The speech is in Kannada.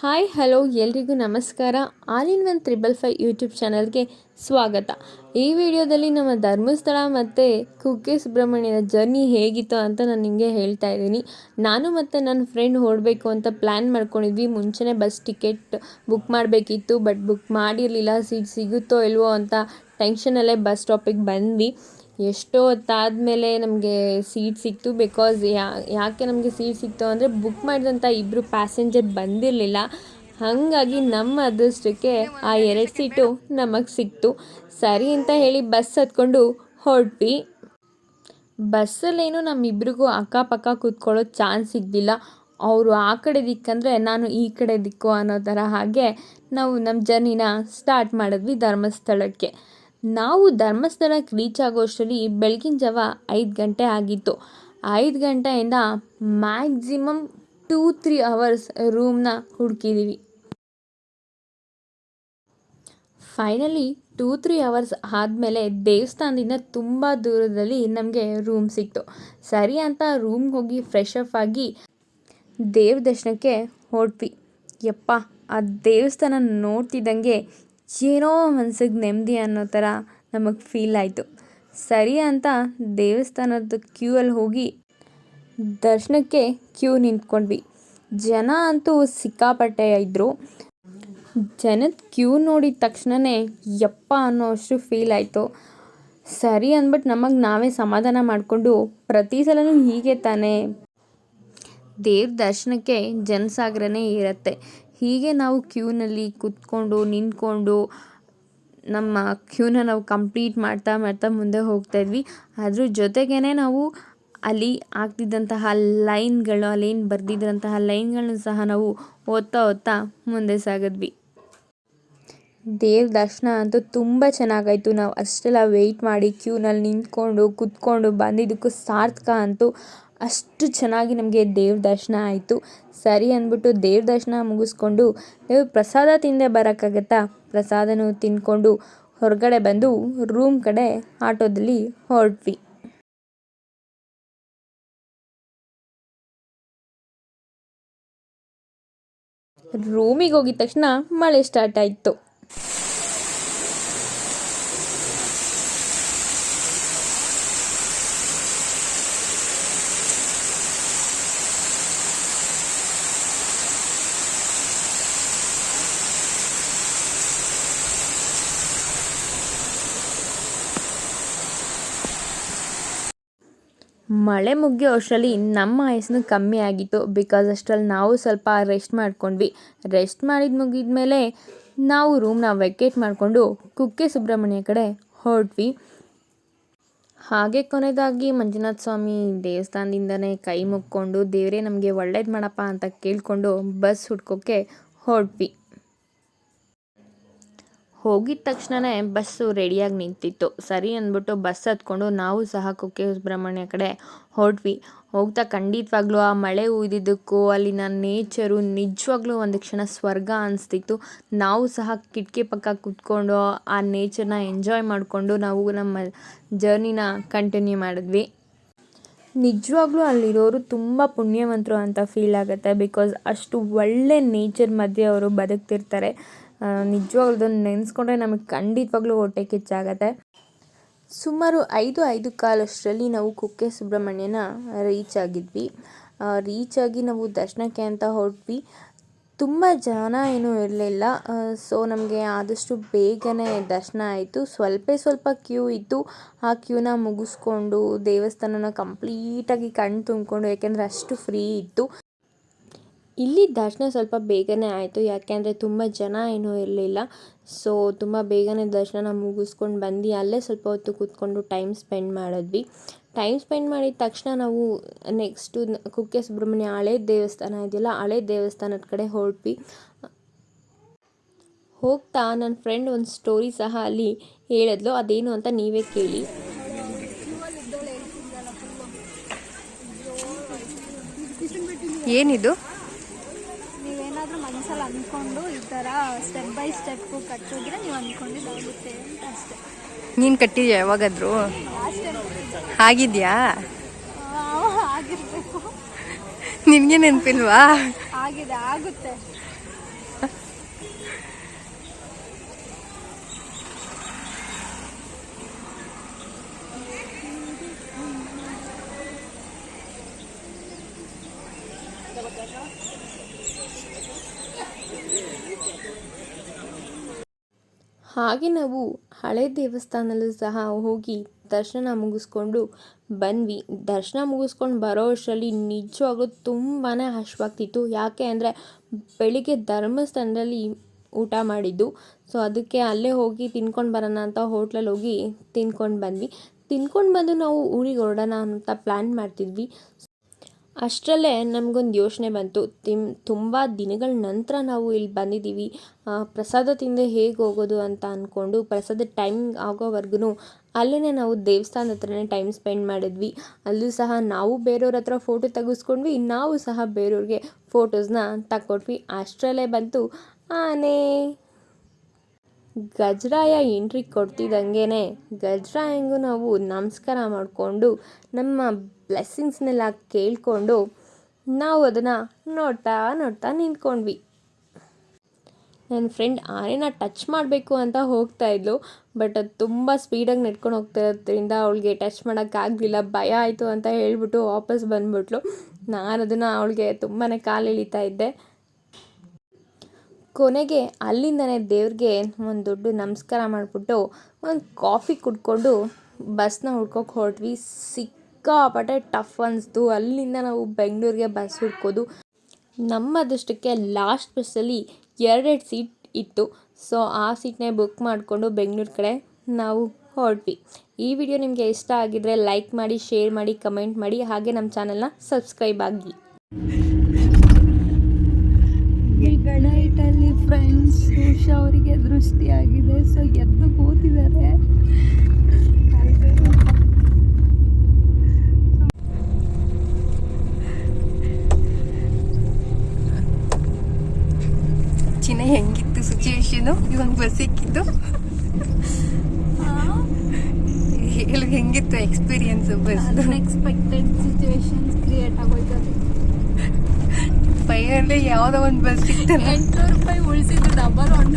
ಹಾಯ್, ಹಲೋ, ಎಲ್ರಿಗೂ ನಮಸ್ಕಾರ. All in one triple five YouTube ಚಾನಲ್ಗೆ ಸ್ವಾಗತ. ಈ ವಿಡಿಯೋದಲ್ಲಿ ನಮ್ಮ ಧರ್ಮಸ್ಥಳ ಮತ್ತು ಕುಕ್ಕೆ ಸುಬ್ರಹ್ಮಣ್ಯದ ಜರ್ನಿ ಹೇಗಿತ್ತು ಅಂತ ನಾನು ನಿಮಗೆ ಹೇಳ್ತಾ ಇದ್ದೀನಿ. ನಾನು ಮತ್ತು ನನ್ನ ಫ್ರೆಂಡ್ ಹೊರಡಬೇಕು ಅಂತ ಪ್ಲ್ಯಾನ್ ಮಾಡ್ಕೊಂಡಿದ್ವಿ. ಮುಂಚೆನೇ ಬಸ್ ಟಿಕೆಟ್ ಬುಕ್ ಮಾಡಬೇಕಿತ್ತು ಬಟ್ ಬುಕ್ ಮಾಡಿರಲಿಲ್ಲ. ಸೀಟ್ ಸಿಗುತ್ತೋ ಇಲ್ವೋ ಅಂತ ಟೆನ್ಷನಲ್ಲೇ ಬಸ್ ಸ್ಟಾಪಿಗೆ ಬಂದ್ವಿ. ಎಷ್ಟೋ ಹೊತ್ತಾದಮೇಲೆ ನಮಗೆ ಸೀಟ್ ಸಿಕ್ತು ಬಿಕಾಸ್ ಯಾಕೆ ನಮಗೆ ಸೀಟ್ ಸಿಕ್ತು ಅಂದರೆ ಬುಕ್ ಮಾಡಿದಂಥ ಇಬ್ಬರು ಪ್ಯಾಸೆಂಜರ್ ಬಂದಿರಲಿಲ್ಲ. ಹಾಗಾಗಿ ನಮ್ಮ ಅದೃಷ್ಟಕ್ಕೆ ಆ ಎರಡು ಸೀಟು ನಮಗೆ ಸಿಕ್ತು. ಸರಿ ಅಂತ ಹೇಳಿ ಬಸ್ ಹತ್ಕೊಂಡು ಹೊರಟ್ವಿ. ಬಸ್ಸಲ್ಲೇನು ನಮ್ಮಿಬ್ರಿಗೂ ಅಕ್ಕಪಕ್ಕ ಕೂತ್ಕೊಳ್ಳೋ ಚಾನ್ಸ್ ಸಿಗಲಿಲ್ಲ. ಅವರು ಆ ಕಡೆ ದಿಕ್ಕಂದರೆ ನಾನು ಈ ಕಡೆ ದಿಕ್ಕು ಅನ್ನೋ ಥರ ಹಾಗೆ ನಾವು ನಮ್ಮ ಜರ್ನಿನ ಸ್ಟಾರ್ಟ್ ಮಾಡಿದ್ವಿ ಧರ್ಮಸ್ಥಳಕ್ಕೆ. ನಾವು ಧರ್ಮಸ್ಥಳಕ್ಕೆ ರೀಚ್ ಆಗೋಷ್ಟರಲ್ಲಿ ಬೆಳಗಿನ ಜಾವ ಐದು ಗಂಟೆ ಆಗಿತ್ತು. ಐದು ಗಂಟೆಯಿಂದ ಮ್ಯಾಕ್ಸಿಮಮ್ ಟೂ ತ್ರೀ ಅವರ್ಸ್ ರೂಮ್ನ ಹುಡುಕಿದ್ದೀವಿ ಫೈನಲಿ ಟೂ ತ್ರೀ ಅವರ್ಸ್ ಆದಮೇಲೆ ದೇವಸ್ಥಾನದಿಂದ ತುಂಬ ದೂರದಲ್ಲಿ ನಮಗೆ ರೂಮ್ ಸಿಕ್ತು. ಸರಿ ಅಂತ ರೂಮ್ಗೆ ಹೋಗಿ ಫ್ರೆಶ್ ಅಪ್ ಆಗಿ ದೇವ್ರ ದರ್ಶನಕ್ಕೆ ಹೊರಟ್ವಿ. ಯಪ್ಪ, ಆ ದೇವಸ್ಥಾನ ನೋಡ್ತಿದ್ದಂಗೆ ಏನೋ ಮನ್ಸಿಗೆ ನೆಮ್ಮದಿ ಅನ್ನೋ ಥರ ನಮಗೆ ಫೀಲ್ ಆಯಿತು. ಸರಿ ಅಂತ ದೇವಸ್ಥಾನದ ಕ್ಯೂ ಅಲ್ಲಿ ಹೋಗಿ ದರ್ಶನಕ್ಕೆ ಕ್ಯೂ ನಿಂತ್ಕೊಂಡ್ವಿ. ಜನ ಅಂತೂ ಸಿಕ್ಕಾಪಟ್ಟೆ ಇದ್ದರು ಜನದ ಕ್ಯೂ ನೋಡಿದ ತಕ್ಷಣವೇ ಯಪ್ಪ ಅನ್ನೋ ಅಷ್ಟು ಫೀಲ್ ಆಯಿತು. ಸರಿ ಅಂದ್ಬಿಟ್ಟು ನಮಗೆ ನಾವೇ ಸಮಾಧಾನ ಮಾಡಿಕೊಂಡು ಪ್ರತಿ ಸಲನೂ ಹೀಗೆ ತಾನೇ. ದೇವ್ರ ದರ್ಶನಕ್ಕೆ ಜನಸಾಗರನೇ ಇರುತ್ತೆ. ಹೀಗೆ ನಾವು ಕ್ಯೂನಲ್ಲಿ ಕೂತ್ಕೊಂಡು, ನಿಂತ್ಕೊಂಡು ನಮ್ಮ ಕ್ಯೂನ ನಾವು ಕಂಪ್ಲೀಟ್ ಮಾಡ್ತಾ ಮಾಡ್ತಾ ಮುಂದೆ ಹೋಗ್ತಾ ಇದ್ವಿ. ಅದ್ರ ಜೊತೆಗೇ ನಾವು ಅಲ್ಲಿ ಆಗ್ತಿದ್ದಂತಹ ಲೈನ್ಗಳು ಅಲ್ಲೇನು ಬರೆದಿದ್ರಂತಹ ಲೈನ್ಗಳನ್ನ ಸಹ ನಾವು ಓದ್ತಾ ಓದ್ತಾ ಮುಂದೆ ಸಾಗಿದ್ವಿ. ದೇವ್ರ ದರ್ಶನ ಅಂತೂ ತುಂಬ ಚೆನ್ನಾಗಾಯಿತು. ನಾವು ಅಷ್ಟೆಲ್ಲ ವೆಯ್ಟ್ ಮಾಡಿ ಕ್ಯೂನಲ್ಲಿ ನಿಂತ್ಕೊಂಡು, ಕುತ್ಕೊಂಡು ಬಂದಿದ್ದಕ್ಕೂ ಸಾರ್ಥಕ ಅಂತೂ ಅಷ್ಟು ಚೆನ್ನಾಗಿ ನಮಗೆ ದೇವ್ರ ದರ್ಶನ ಆಯಿತು. ಸರಿ ಅಂದ್ಬಿಟ್ಟು ದೇವ್ರ ದರ್ಶನ ಮುಗಿಸ್ಕೊಂಡು ನೀವು ಪ್ರಸಾದ ತಿಂದೆ ಬರೋಕ್ಕಾಗತ್ತಾ? ಪ್ರಸಾದನೂ ತಿಂದ್ಕೊಂಡು ಹೊರಗಡೆ ಬಂದು ರೂಮ್ ಕಡೆ ಆಟೋದಲ್ಲಿ ಹೊರಟ್ವಿ. ರೂಮಿಗೆ ಹೋಗಿದ ತಕ್ಷಣ ಮಳೆ ಸ್ಟಾರ್ಟ್ ಆಯಿತು. ಮಳೆ ಮುಗಿಯೋ ಅಷ್ಟರಲ್ಲಿ ನಮ್ಮ ಆಯಸ್ಸು ಕಮ್ಮಿ ಆಗಿತ್ತು. ಬಿಕಾಸ್ ಅಷ್ಟರಲ್ಲಿ ನಾವು ಸ್ವಲ್ಪ ರೆಸ್ಟ್ ಮಾಡ್ಕೊಂಡ್ವಿ. ರೆಸ್ಟ್ ಮಾಡಿದ ಮುಗಿದ ಮೇಲೆ ನಾವು ರೂಮ್ನ ವೆಕೇಟ್ ಮಾಡಿಕೊಂಡು ಕುಕ್ಕೆ ಸುಬ್ರಹ್ಮಣ್ಯ ಕಡೆ ಹೊರಟ್ವಿ. ಹಾಗೆ ಕೊನೆಯದಾಗಿ ಮಂಜುನಾಥ ಸ್ವಾಮಿ ದೇವಸ್ಥಾನದಿಂದನೇ ಕೈ ಮುಕ್ಕೊಂಡು ದೇವರೇ ನಮಗೆ ಒಳ್ಳೇದು ಮಾಡಪ್ಪ ಅಂತ ಕೇಳಿಕೊಂಡು ಬಸ್ ಹುಡ್ಕೋಕ್ಕೆ ಹೊರಟ್ವಿ. ಹೋಗಿದ ತಕ್ಷಣವೇ ಬಸ್ಸು ರೆಡಿಯಾಗಿ ನಿಂತಿತ್ತು. ಸರಿ ಅಂದ್ಬಿಟ್ಟು ಬಸ್ ಹತ್ಕೊಂಡು ನಾವು ಸಹ ಕುಕ್ಕೆ ಸುಬ್ರಹ್ಮಣ್ಯ ಕಡೆ ಹೊರಟ್ವಿ. ಹೋಗ್ತಾ ಖಂಡಿತವಾಗ್ಲೂ ಆ ಮಳೆ ಉಯ್ದಿದ್ದಕ್ಕೂ ಅಲ್ಲಿನ ನೇಚರು ನಿಜವಾಗ್ಲೂ ಒಂದು ಕ್ಷಣ ಸ್ವರ್ಗ ಅನಿಸ್ತಿತ್ತು. ನಾವು ಸಹ ಕಿಟಕಿ ಪಕ್ಕ ಕೂತ್ಕೊಂಡು ಆ ನೇಚರ್ನ ಎಂಜಾಯ್ ಮಾಡಿಕೊಂಡು ನಾವು ನಮ್ಮ ಜರ್ನಿನ ಕಂಟಿನ್ಯೂ ಮಾಡಿದ್ವಿ. ನಿಜವಾಗ್ಲೂ ಅಲ್ಲಿರೋರು ತುಂಬ ಪುಣ್ಯವಂತರು ಅಂತ ಫೀಲ್ ಆಗುತ್ತೆ ಬಿಕಾಸ್ ಅಷ್ಟು ಒಳ್ಳೆ ನೇಚರ್ ಮಧ್ಯೆ ಅವರು ಬದುಕ್ತಿರ್ತಾರೆ. ನಿಜವಾಗ್ಲೂ ಅದನ್ನು ನೆನೆಸ್ಕೊಂಡ್ರೆ ನಮಗೆ ಖಂಡಿತವಾಗ್ಲೂ ಹೊಟ್ಟೆ ಕಿಚ್ಚಾಗತ್ತೆ. ಸುಮಾರು ಐದು ಐದು ಕಾಲಷ್ಟರಲ್ಲಿ ನಾವು ಕುಕ್ಕೆ ಸುಬ್ರಹ್ಮಣ್ಯನ ರೀಚ್ ಆಗಿದ್ವಿ. ರೀಚ್ ಆಗಿ ನಾವು ದರ್ಶನಕ್ಕೆ ಅಂತ ಹೊರಟ್ವಿ. ತುಂಬ ಜನ ಏನೂ ಇರಲಿಲ್ಲ. ಸೊ ನಮಗೆ ಆದಷ್ಟು ಬೇಗನೆ ದರ್ಶನ ಆಯಿತು. ಸ್ವಲ್ಪ ಸ್ವಲ್ಪ ಕ್ಯೂ ಇತ್ತು. ಆ ಕ್ಯೂನ ಮುಗಿಸ್ಕೊಂಡು ದೇವಸ್ಥಾನನ ಕಂಪ್ಲೀಟಾಗಿ ಕಣ್ಣು ತುಂಬಿಕೊಂಡು, ಯಾಕೆಂದರೆ ಅಷ್ಟು ಫ್ರೀ ಇತ್ತು. ಇಲ್ಲಿ ದರ್ಶನ ಸ್ವಲ್ಪ ಬೇಗನೆ ಆಯಿತು ಯಾಕೆಂದರೆ ತುಂಬ ಜನ ಏನೂ ಇರಲಿಲ್ಲ. ಸೊ ತುಂಬ ಬೇಗನೆ ದರ್ಶನ ಮುಗಿಸ್ಕೊಂಡು ಬಂದು ಅಲ್ಲೇ ಸ್ವಲ್ಪ ಹೊತ್ತು ಕೂತ್ಕೊಂಡು ಟೈಮ್ ಸ್ಪೆಂಡ್ ಮಾಡಿದ್ವಿ. ಟೈಮ್ ಸ್ಪೆಂಡ್ ಮಾಡಿದ ತಕ್ಷಣ ನಾವು ನೆಕ್ಸ್ಟು ಕುಕ್ಕೆ ಸುಬ್ರಹ್ಮಣ್ಯ ಹಳೆ ದೇವಸ್ಥಾನ ಇದೆಯಲ್ಲ, ಹಳೆ ದೇವಸ್ಥಾನದ ಕಡೆ ಹೊರಟ್ವಿ. ಹೋಗ್ತಾ ನನ್ನ ಫ್ರೆಂಡ್ ಒಂದು ಸ್ಟೋರಿ ಸಹ ಅಲ್ಲಿ ಹೇಳಿದ್ಲು. ಅದೇನು ಅಂತ ನೀವೇ ಕೇಳಿ. ಏನಿದು? ಅಂದ್ಕೊಂಡು ಈ ಥರ ಸ್ಟೆಪ್ ಬೈ ಸ್ಟೆಪ್ಪು ಕಟ್ಟಿದ್ರೆ ನೀವು ಅಂದ್ಕೊಂಡಿದ್ದಾಗುತ್ತೆ ಅಂತ ಅಷ್ಟೇ. ನೀನು ಕಟ್ಟಿದ್ಯಾ ಯಾವಾಗಾದ್ರು? ಆಗಿದ್ಯಾ? ಆಗಿರ್ಬೇಕು. ನಿನಗೆ ನೆನಪಿಲ್ವಾ? ಆಗಿದೆ ಆಗುತ್ತೆ. ಹಾಗೆ ನಾವು ಹಳೆ ದೇವಸ್ಥಾನಲ್ಲೂ ಸಹ ಹೋಗಿ ದರ್ಶನ ಮುಗಿಸ್ಕೊಂಡು ಬಂದ್ವಿ. ದರ್ಶನ ಮುಗಿಸ್ಕೊಂಡು ಬರೋ ಅಷ್ಟರಲ್ಲಿ ನಿಜವಾಗ್ಲೂ ತುಂಬಾ ಹಶ್ವಾಗ್ತಿತ್ತು. ಯಾಕೆ ಅಂದರೆ ಬೆಳಿಗ್ಗೆ ಧರ್ಮಸ್ಥಾನದಲ್ಲಿ ಊಟ ಮಾಡಿದ್ದು. ಸೊ ಅದಕ್ಕೆ ಅಲ್ಲೇ ಹೋಗಿ ತಿನ್ಕೊಂಡು ಬರೋಣ ಅಂತ ಹೋಟ್ಲಲ್ಲಿ ಹೋಗಿ ತಿನ್ಕೊಂಡು ಬಂದ್ವಿ. ತಿನ್ಕೊಂಡು ಬಂದು ನಾವು ಊರಿಗೆ ಹೊರಡೋಣ ಅಂತ ಪ್ಲ್ಯಾನ್ ಮಾಡ್ತಿದ್ವಿ. ಅಷ್ಟರಲ್ಲೇ ನಮಗೊಂದು ಯೋಚನೆ ಬಂತು. ತಿಮ್, ತುಂಬ ದಿನಗಳ ನಂತರ ನಾವು ಇಲ್ಲಿ ಬಂದಿದ್ದೀವಿ. ಪ್ರಸಾದ ತಿಂದೆ ಹೇಗೆ ಹೋಗೋದು ಅಂತ ಅಂದ್ಕೊಂಡು ಪ್ರಸಾದ ಟೈಮ್ ಆಗೋವರೆಗೂ ಅಲ್ಲೇ ನಾವು ದೇವಸ್ಥಾನದ ಹತ್ರನೇ ಟೈಮ್ ಸ್ಪೆಂಡ್ ಮಾಡಿದ್ವಿ. ಅಲ್ಲೂ ಸಹ ನಾವು ಬೇರೆಯವ್ರ ಹತ್ರ ಫೋಟೋ ತೆಗೆಸ್ಕೊಂಡ್ವಿ ನಾವು ಸಹ ಬೇರೆಯವ್ರಿಗೆ ಫೋಟೋಸ್ನ ತಕ್ಕೊಟ್ವಿ. ಅಷ್ಟರಲ್ಲೇ ಬಂತು, ಆನೆ. ಗಜರಾಯ ಎಂಟ್ರಿ ಕೊಡ್ತಿದ್ದಂಗೆ ಗಜರಾಯಂಗೂ ನಾವು ನಮಸ್ಕಾರ ಮಾಡಿಕೊಂಡು ನಮ್ಮ ಬ್ಲೆಸ್ಸಿಂಗ್ಸ್ನೆಲ್ಲ ಕೇಳಿಕೊಂಡು ನಾವು ಅದನ್ನು ನೋಡ್ತಾ ನೋಡ್ತಾ ನಿಂತ್ಕೊಂಡ್ವಿ. ನನ್ನ ಫ್ರೆಂಡ್ ಆನೆನ ಟಚ್ ಮಾಡಬೇಕು ಅಂತ ಹೋಗ್ತಾ ಇದ್ಲು, ಬಟ್ ಅದು ತುಂಬ ಸ್ಪೀಡಾಗಿ ನಡ್ಕೊಂಡು ಹೋಗ್ತಾ ಇರೋದ್ರಿಂದ ಅವಳಿಗೆ ಟಚ್ ಮಾಡೋಕ್ಕಾಗಲಿಲ್ಲ ಭಯ ಆಯಿತು ಅಂತ ಹೇಳ್ಬಿಟ್ಟು ವಾಪಸ್ ಬಂದ್ಬಿಟ್ಲು. ನಾನು ಅದನ್ನು ಅವಳಿಗೆ ತುಂಬಾ ಕಾಲು ಎಳಿತಾ ಇದ್ದೆ. ಕೊನೆಗೆ ಅಲ್ಲಿಂದನೇ ದೇವ್ರಿಗೆ ಒಂದು ದೊಡ್ಡ ನಮಸ್ಕಾರ ಮಾಡಿಬಿಟ್ಟು ಒಂದು ಕಾಫಿ ಕುಡ್ಕೊಂಡು ಬಸ್ನ ಹುಡ್ಕೋಕೆ ಹೊರಟ್ವಿ. ಸಿಕ್ಕಾಪಟ್ಟೆ ಟಫ್ ಅನಿಸ್ತು ಅಲ್ಲಿಂದ ನಾವು ಬೆಂಗಳೂರಿಗೆ ಬಸ್ ಹುಡ್ಕೋದು. ನಮ್ಮ ಅದೃಷ್ಟಕ್ಕೆ ಲಾಸ್ಟ್ ಬಸ್ಸಲ್ಲಿ ಎರಡೆರಡು ಸೀಟ್ ಇತ್ತು. ಸೊ ಆ ಸೀಟ್ನೇ ಬುಕ್ ಮಾಡಿಕೊಂಡು ಬೆಂಗಳೂರು ಕಡೆ ನಾವು ಹೊರಟ್ವಿ. ಈ ವಿಡಿಯೋ ನಿಮಗೆ ಇಷ್ಟ ಆಗಿದ್ರೆ ಲೈಕ್ ಮಾಡಿ ಶೇರ್ ಮಾಡಿ ಕಮೆಂಟ್ ಮಾಡಿ. ಹಾಗೆ ನಮ್ಮ ಚಾನಲ್ನ ಸಬ್ಸ್ಕ್ರೈಬ್ ಆಗಿ. ನೈಟಲ್ಲಿ ಫ್ರೆಂಡ್ಸ್ ಉಷಾ ಅವರಿಗೆ ದೃಷ್ಟಿಯಾಗಿದೆ. ಸೊ ಎದ್ದು ಕೂತಿದ್ದಾರೆ ಚಿನ್ನ ಹೆಂಗಿತ್ತು ಸಿಚುವೇಶನು ಇವಾಗ ಬಸ್ ಸಿಕ್ಕಿದ್ದು ಹೇಳು ಹೆಂಗಿತ್ತು experience bus unexpected situations create ಆಗೋಯ್ತದೆ. ಬೈಯಲ್ಲಿ ಯಾವುದೋ ಒಂದು ಬಸ್ ಸಿಕ್ತಲ್ಲ. ಎಂಟುನೂರು ರೂಪಾಯಿ ಉಳಿಸಿದ್ದು ಡಬಲ್ ಒನ್